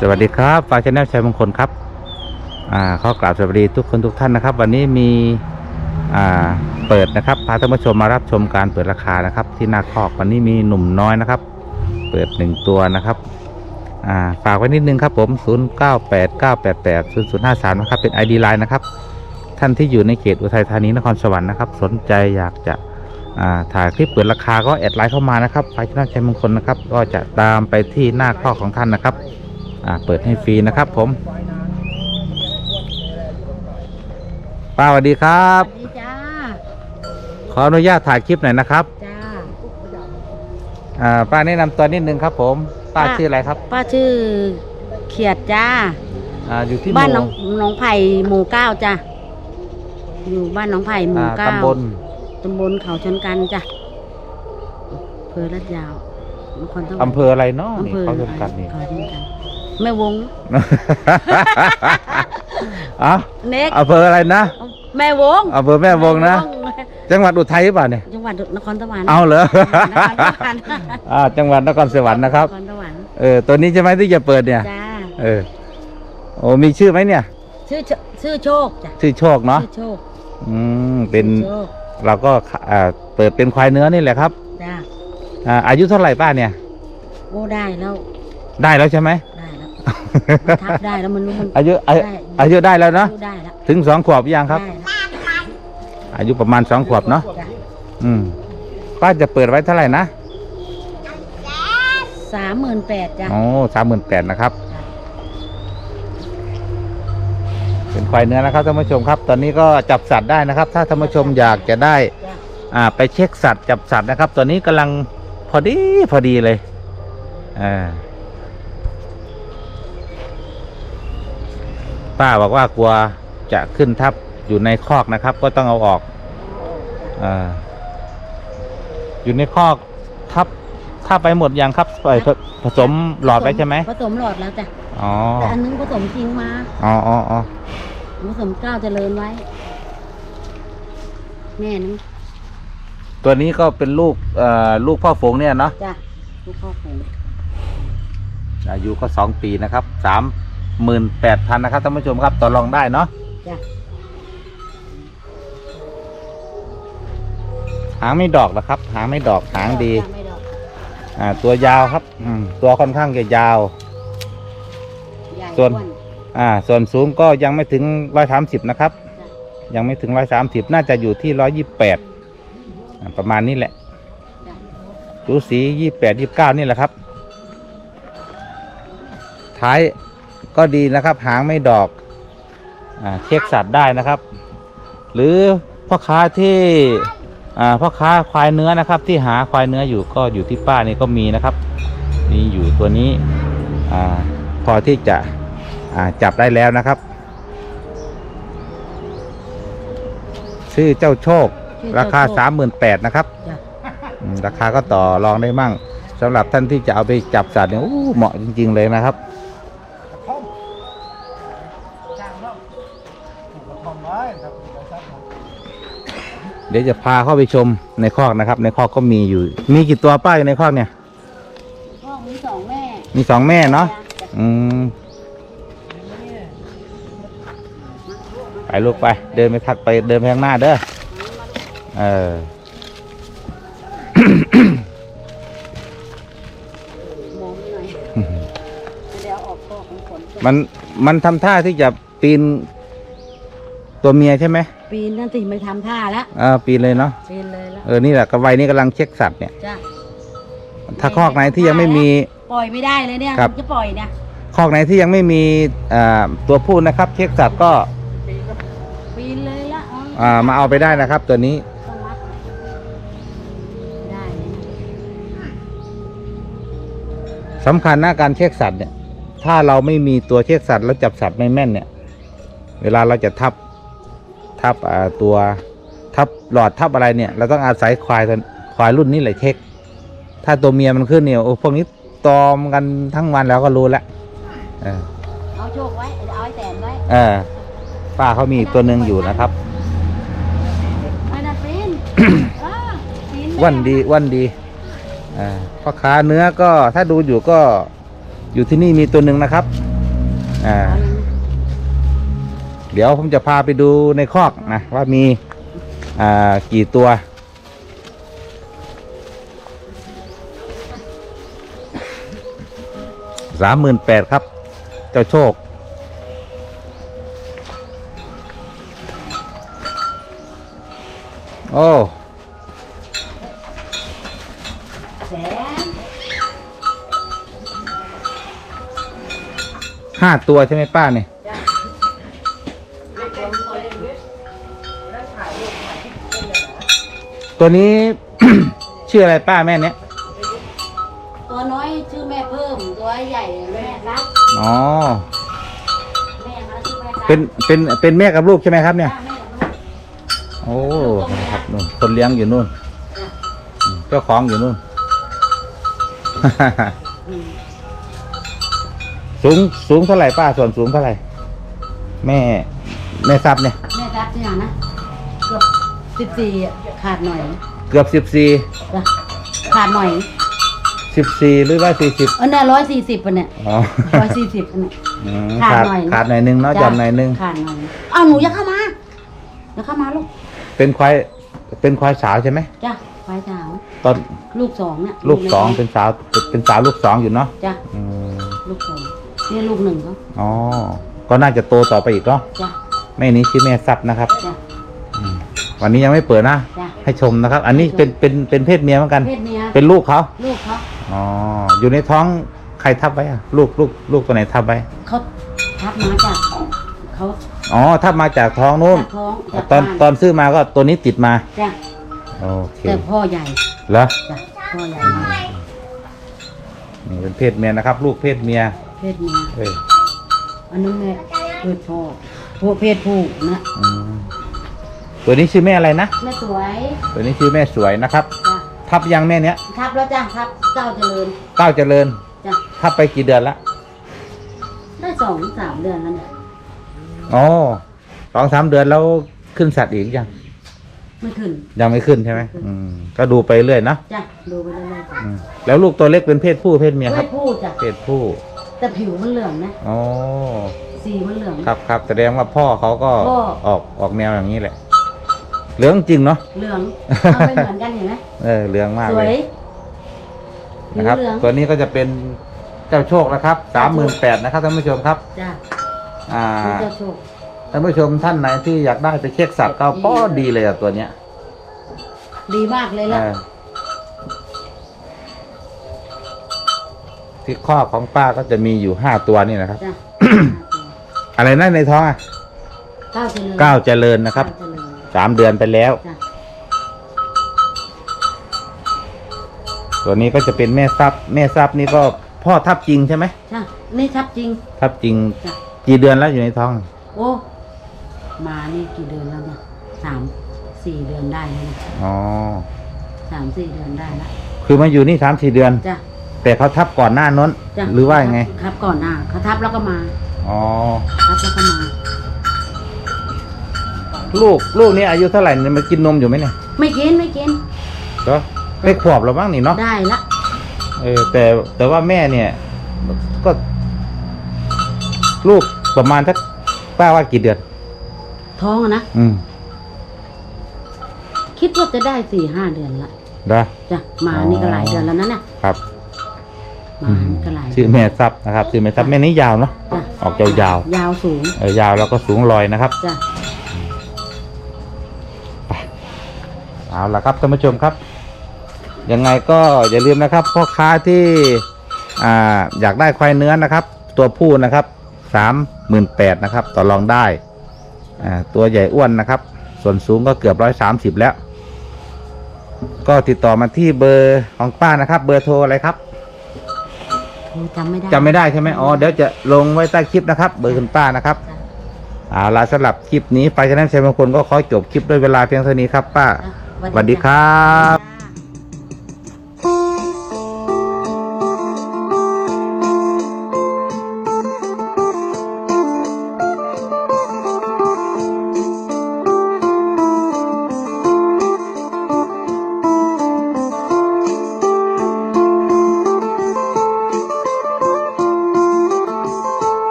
สวัสดีครับฟ้าชาแนลชัยมงคลครับอ่าขอกราบสวัสดีทุกคนทุกท่านนะครับ วันนี้มีอ่าเปิดนะครับพาท่านผู้ชมมารับชมการเปิดราคานะครับ ที่หน้าคอกวันนี้มีหนุ่มน้อยนะครับ เปิดหนึ่งตัวนะครับอ่าฝากไว้นิดนึงครับผม 0989880053 นะครับเป็น ID Line นะครับ ท่านที่อยู่ในเขตอุทัยธานีนครสวรรค์นะครับ สนใจอยากจะอ่าถ่ายคลิปเปิดราคาก็แอดไลน์เข้ามานะครับฟ้าชาแนลชัยมงคลนะครับ ก็จะตามไปที่หน้าคอของท่านนะครับ อ่าเปิดให้ฟรีนะครับ ผมป้าสวัสดีครับ สวัสดีจ้า ขออนุญาตถ่ายคลิปหน่อยนะครับจ้า อ่าป้าแนะนำตัวนิดนึงครับ ผม ป้าป้า ชื่ออะไรครับป้าชื่อเขียดจ้า อ่าอยู่ที่บ้านหน้อมู่งหน้องไผ่หมู่เก้าจ้าอยู่บ้านหน้องไผ่หมู่อ่าเก้าตำบลตำบลเขาชนกันจ้ะอำเภอลาดยาวนครสวรรค์อำเภออะไรเนาะอำนี่เภอเขาชนกันนี่เขาชนกัน แม่วงอะเน็กอำเภออะไรนะแม่วงอำเภอแม่วงนะ จังหวัดอุทัยหรือเปล่าเนี่ย จังหวัดนครสวรรค์เอาเหรอนครสวรรค์อ่าจังหวัดนครสวรรค์นะครับ นครสวรรค์ เออ ตัวนี้ใช่ไหมที่จะเปิดเนี่ย จ้า เออ โอ้ มีชื่อไหมเนี่ย ชื่อโชชื่อโชคจ้ะ ชื่อโชคเนาะ ชื่อโชค อืม เป็นชื่อโชคเราก็อ่าเปิดเป็นควายเนื้อนี่แหละครับ จ้า อ่า อายุเท่าไหร่ป้าเนี่ย โอ้ได้แล้ว ได้แล้วใช่ไหมได้แล้ว มันทับได้แล้วมันรู้มันอายุอายุได้อายุได้แล้วเนาะ รู้ได้แล้วถึงสองขวบหรือยังครับ ได้แล้วอายุประมาณสองขวบเนาะ จ้ะอืม ป้าจะเปิดไว้เท่าไหร่นะ สามหมื่นแปดจ้ะ โอ้สามหมื่นแปดนะครับ เป็นควายเนื้อนะครับท่านผู้ชมครับ ตอนนี้ก็จับสัตว์ได้นะครับ ถ้าท่านผู้ชมอยากจะได้ จ้ะอ่า ไปเช็คสัตว์จับสัตว์นะครับตอนนี้กำลังพอดีพอดีเลย อ่า ป้าบอกว่ากลัวจะขึ้นทับอยู่ในคอกนะครับ ก็ต้องเอาออกอ่าอยู่ในคอกทับถ้าไปหมดยังครับปล่อยผผสมหลอดไว้ใช่ไหมผสมหลอดแล้วจ้ะอ๋อแต่อันนึงผสมจริงมาอ๋ออ๋ออ๋อผสมก้าวเจริญไว้ แม่นึงตัวนี้ก็เป็นลูกเอ่อลูกพ่อฝงเนี่ยเนาะจ้ะลูกพ่อผมอายุก็สองปีนะครับสาม หมื่นแปดพันนะครับท่านผู้ชมครับต่อรองได้เนาะจ้ะหางไม่ดอกนะครับ หางไม่ดอกหางดีจ้ะไม่ดอกอ่า ตัวยาวครับอืมตัวค่อนข้างจะยาว ใหญ่ส่วน อ้อ่า ส่วนสูงก็ยังไม่ถึงร้อยสามสิบนะครับจ้ะยังไม่ถึงร้อยสามสิบน่าจะอยู่ที่ร้อยยี่แปดประมาณนี้แหละจ้ะดูสียี่แปดยี่เก้านี่แหละครับ ท้าย ก็ดีนะครับ หางไม่ดอกอ่าเช็คสัตว์ได้นะครับ หรือพ่อค้าที่อ่าพ่อค้าควายเนื้อนะครับ ที่หาควายเนื้ออยู่ก็อยู่ที่ป้านี่ก็มีนะครับมีอยู่ตัวนี้อ่าพอที่จะอ่าจับได้แล้วนะครับชื่อเจ้าโชคชื่อราคาเจ้โชสามหมื่นแปดนะครับจ้ะอืมราคาก็ต่อรองได้มั่งสำหรับท่านที่จะเอาไปจับสัตว์เนี่ยอู้เหมาะจริง ๆ เลยนะครับ เดี๋ยวจะพาเข้าไปชมในคอกนะครับ ในคอกก็มีอยู่ มีกี่ตัวป้าอยู่ในคอกเนี่ยพ่อมีสองแม่ มีสองแม่เนาะจ้อืมไปลูกไป เดินไปทักไปเดินไปข้างหน้าเด้อเออมองหน่อยเดี๋ยวออกพ่อของฝนก่อนมันมันทำท่าที่จะปีน ตัวเมียใช่ไหมปีนนั่นสิไม่ทำท่าแล้วอ่าปีนเลยเนาะปีนเลยแล้วเออนี่แหละกระไวนี่กำลังเช็คสัตว์เนี่ยจ้ะถ้าคอกไหนที่ยังไม่มี ปล่อยไม่ได้เลยเนี่ยครับ จะปล่อยเนี่ยคอกไหนที่ยังไม่มีอ่าตัวผู้นะครับ เช็คสัตว์ก็ปีนเลยละเออ่ามาเอาไปได้นะครับ ตัวนี้ต้องรัดได้เลยนะสำคัญนะการเช็คสัตว์เนี่ย ถ้าเราไม่มีตัวเช็คสัตว์แล้วจับสัตว์ไม่แม่นเนี่ย เวลาเราจะทับ ทับอ่าตัวทับหลอดทับอะไรเนี่ยเราต้องอาศัยควายตัวควายรุ่นนี้แหละเช็ค ถ้าตัวเมียมันขึ้นเนี่ยโอ้พวกนี้ตอมกันทั้งวันแล้วก็รู้แล้วเออเอาโชคไว้เอาไว้แตนไว้เออป้าเขามีอีกตัวหนึ่งอยู่นะครับไม่ได้ปีนเออปีนวันดีวันดีอ่าพ่อค้าเนื้อก็ถ้าดูอยู่ก็อยู่ที่นี่มีตัวหนึ่งนะครับจอ่าเอายังไงเดี๋ยวผมจะพาไปดูในคอกนะ ว่ามีอ่ากี่ตัว สามหมื่นแปดครับ เจ้าโชค โอ้ห้าตัวใช่ไหมป้าเนี่ย จ้ะไม่ตัวมันตัวเล็กนิดแล้วถ่ายรูปใหม่ที่เป็นเลยเหรอ ตัวนี้ ชื่ออะไรป้าแม่เนี้ยตัวน้อยชื่อแม่เพิ่ม ตัวใหญ่แม่รักอ๋อแม่มาชื่อแม่รักเป็นเป็นเป็นแม่กับลูกใช่ไหมครับเนี่ยจ้ะแม่กับลูก โอ้นะครับนู่นคนเลี้ยงอยู่นู่นจ้ะอืมเจ้าของอยู่นู่น อืมสูงสูงเท่าไหร่ป้าส่วนสูงเท่าไหร่ แม่แม่ทรัพย์เนี่ยแม่รักที่ไหนนะเกือบสิบสี่ ขาดหน่อยเกือบสิบสี่จ้ะขาดหน่อยสิบสี่หรือว่าสี่สิบเออเนี่ยร้อยสี่สิบปะเนี่ยอ๋อร้อยสี่สิบปะเนี่ย อืมขาขาดดหน่อยขาดหน่อยนึงเนาะจ้ะจำหน่อยนึง ขาดหน่อยอ้าวหนูอย่าเข้ามาอย่าเข้ามาลูกเป็นควายเป็นควายสาวใช่ไหมจ้ะควายสาวตอนลูกสองเนี่ยลูกสองล็เป็นสาวเป็นสาวลูกสองอยู่เนาะจ้ะอืมลูกสองนี่ลูกหนึ่งเขาอ๋อก็น่าจะโตต่อไปอีกเนาะจ้ะแม่นี้ชื่อแม่ทรัพย์นะครับจ้ะอืมวันนี้ยังไม่เปิดนะ จ้ะ ให้ชมนะครับ อันนี้เป็นเป็นเป็นเพศเมียเหมือนกัน เพศเมียเป็นลูกเขาลูกเขาอ๋ออยู่ในท้องใครทับไว้อะลูกลูกลูกตัวไหนทับไว้เขาทับมาจากเขาอ๋อทับมาจากท้องนู้นจากท้องจากตอนบ้าตอนซื้อมาก็ตัวนี้ติดมาจ้ะโอเคแต่พ่อใหญ่เหรอจ้ะพ่อใหญ่มากนี่เป็นเพศเมียนะครับ ลูกเพศเมียเพศเมียเอ้ยอันนั้นแม่เพศพ่อพวกเพศผู้นะอืม ตัวนี้ชื่อแม่อะไรนะ แม่สวยตัวนี้ชื่อแม่สวยนะครับ จ้ะทับยังแม่เนี้ยทับแล้วจ้ะทับเจ้าเจริญเก้าวเจริญ จ้ะทับไปกี่เดือนละได้สองสามเดือนแล้วเนี่ยอ๋อสองสามเดือนแล้วขึ้นสัตว์อีกยัง ไม่ขึ้น ยังไม่ขึ้นใช่ไหมอืมก็ดูไปเรื่อยเนอะจ้ะดูไปเรื่อยๆจ้ะอืมแล้วลูกตัวเล็กเป็นเพศผู้เพศเมียคเพรับศผู้จ้ะเพศผู้แต่ผิวมันเหลืองนะอ๋อสีมันเหลือง ครับครับแสดงว่าพ่อเขาก็พ่อ ออกออกแนวอย่างนี้แหละ เหลืองจริงเนาะ เหลืองเอาไม่เหมือนกันเห็นไหมเออเหลืองมากสเลวยยผินะวครับ เหลือง ตัวนี้ก็จะเป็นเจ้าโชคนะครับสามหมื่นแปดนะครับท่านผู้ชมครับ จ้ะอ่านี่เจ้าโชค ท่านผู้ชมท่านไหนที่อยากได้ไปเช็คสัตว์ก็ดีป้อดีเลยอะตัวเนี้ยดีมากเลยล่ะเออที่ข้อของป้าก็จะมีอยู่ห้าตัวนี่นะครับ จ้ะอะไรนะในท้องอะเก้าเจริญก้าวเจริญนะครับ เก้าเจริญ สามเดือนไปแล้ว จ้ะ ตัวนี้ก็จะเป็นแม่ทรัพย์แม่ทรัพย์นี่ก็พ่อทับจริงใช่ไหมจ้ะนี่ทับจริง ทับจริงจ้ะ กี่เดือนแล้วอยู่ในท้อง โอ้ มานี่กี่เดือนแล้วเนี่ยสามสี่เดือนได้แล้วเนี่ยอ๋อ สามสี่เดือนได้ละคือมาอยู่นี่สามสี่เดือน จ้ะ แต่เขาทับก่อนหน้านั้น จ้ะหรือว่ายังไง ครับก่อนหน้าเขาทับแล้วก็มา อ๋อ ทับแล้วก็มา ลูกลูกนี่อายุเท่าไหร่เนี่ยมันกินนมอยู่ไหมเนี่ยไม่กินไม่กินก็ได้ขวบแล้วบ้างนี่เนาะได้ละเออแต่แต่ว่าแม่เนี่ย ก็ ลูกประมาณสักป้าว่ากี่เดือน ท้องอะนะอืมคิดว่าจะได้สี่ห้าเดือนละได้จ้ะมานี่ก็หลายเดือนแล้วนะเนี่ยครับมานี่ก็หลายชื่อแม่ทรัพย์นะครับชื่อแม่ทรัพย์แม่นี้ยาวเนาะจ้ะออกยาวยาวสูงๆเออยาวแล้วก็สูงลอยนะครับจ้ะ เอาละครับท่านผู้ชมครับ ยังไงก็อย่าลืมนะครับพ่อค้าที่อ่าอยากได้ควายเนื้อนะครับ ตัวผู้นะครับสามหมื่นแปดนะครับต่อรองได้อ่าตัวใหญ่อ้วนนะครับ ส่วนสูงก็เกือบร้อยสามสิบแล้ว ก็ติดต่อมาที่เบอร์ของป้านะครับ เบอร์โทรอะไรครับโอ้จำไม่ได้จำไม่ได้ใช่ไหมอ๋อเดี๋ยวจะลงไว้ใต้คลิปนะครับ เบอร์คุณป้านะครับจ้ะเอาละสำหรับคลิปนี้ไปชนะชัยมงคลก็ขอจบคลิปด้วยเวลาเพียงเท่านี้ครับป้าจ้ะ สวัสดีครับ